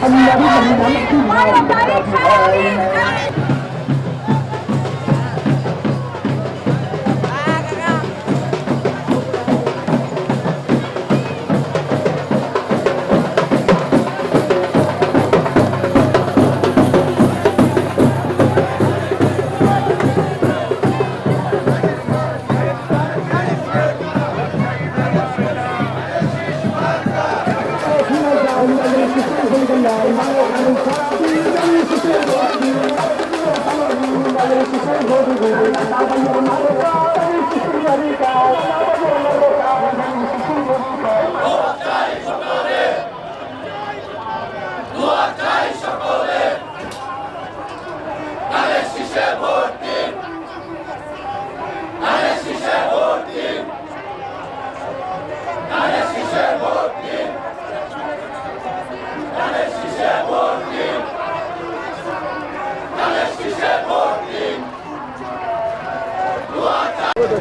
คนเดียวที่ผมทำที่เรา Thank you. শুরু